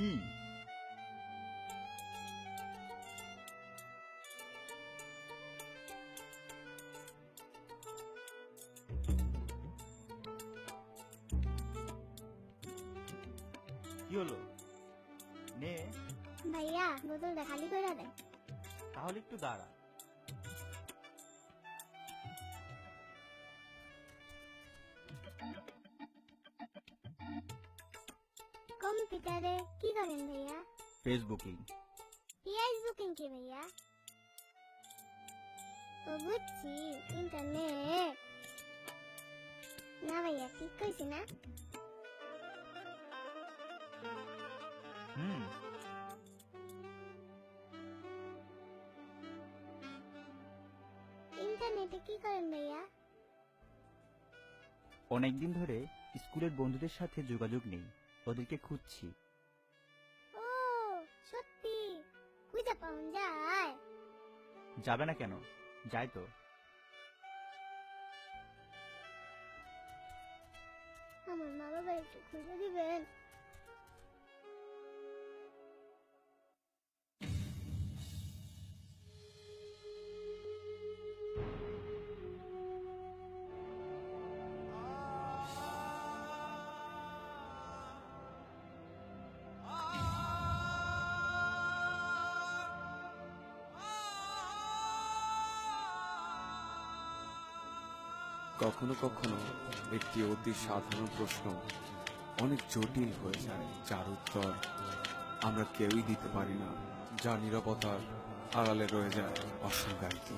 কি কি হলো নে ভাইয়া বোতলটা খালি করে দেন তাহলে একটু দাঁড়া কম্পিউটারে কি করেন ভাইয়া ফেসবুকিং পিআইস বুকিং কি ভাইয়া ও বুঝছি ইন্টারনেট না ভাইয়া ঠিক কইছি না হুম ইন্টারনেটে কি করেন ভাইয়া অনেকদিন ধরে স্কুলের বন্ধুদের সাথে যোগাযোগ নেই। ওদেরকে খুঁজছি। ও সত্যি? খুঁজে পাওয়া যায়? যাবে না কেন? যাই তো। আমার মা বাবা একটু খুঁজে দিবেন? কখনো কখনো একটি অতি সাধারণ প্রশ্ন অনেক জটিল হয়ে যায়, যার উত্তর আমরা কেউই দিতে পারি না, যা নিরাপত্তার আড়ালে রয়ে যায় অসংজ্ঞায়িত